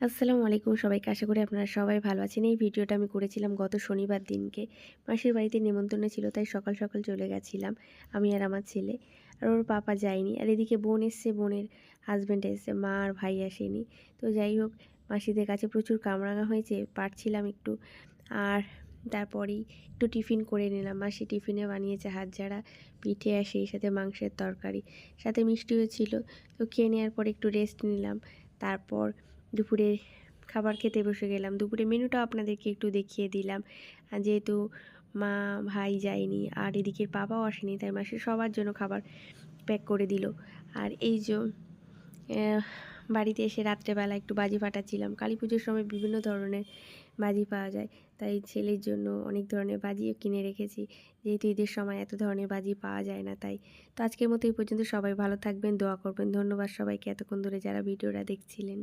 আসসালামু আলাইকুম সবাইকে। আশা করি আপনারা সবাই ভালো আছেন। এই ভিডিওটা আমি করেছিলাম গত শনিবার দিনকে। মাসির বাড়িতে নেমন্তন্ন ছিল, তাই সকাল সকাল চলে গেছিলাম আমি আর আমার ছেলে। আর ওর পাপা যায়নি। আর এদিকে বোন এসছে, বোনের হাজব্যান্ড এসছে, মা আর ভাই আসেনি। তো যাই হোক, মাসিদের কাছে প্রচুর কামরাঙা হয়েছে, পারছিলাম একটু। আর তারপরেই একটু টিফিন করে নিলাম। মাসি টিফিনে বানিয়েছে হাত ঝাড়া পিঠে আর সেই সাথে মাংসের তরকারি। সাথে মিষ্টিও ছিল। তো খেয়ে নেওয়ার পর একটু রেস্ট নিলাম। তারপর দুপুরে খাবার খেতে বসে গেলাম। দুপুরে মেনুটা আপনাদেরকে একটু দেখিয়ে দিলাম। যেহেতু মা, ভাই যায়নি আর এদিকের বাবাও আসেনি, তাই মাসে সবার জন্য খাবার প্যাক করে দিল। আর এই যে বাড়িতে এসে রাত্রেবেলা একটু বাজি ফাটাচ্ছিলাম। কালী পুজোর সময় বিভিন্ন ধরনের বাজি পাওয়া যায়। তাই ছেলের জন্য অনেক ধরনের বাজিও কিনে রেখেছি। যেহেতু ঈদের সময় এত ধরনের বাজি পাওয়া যায় না, তাই। তো আজকের মতো এই পর্যন্ত সবাই ভালো থাকবেন, দোয়া করবেন। ধন্যবাদ সবাইকে এতক্ষণ ধরে যারা ভিডিওটা দেখছিলেন।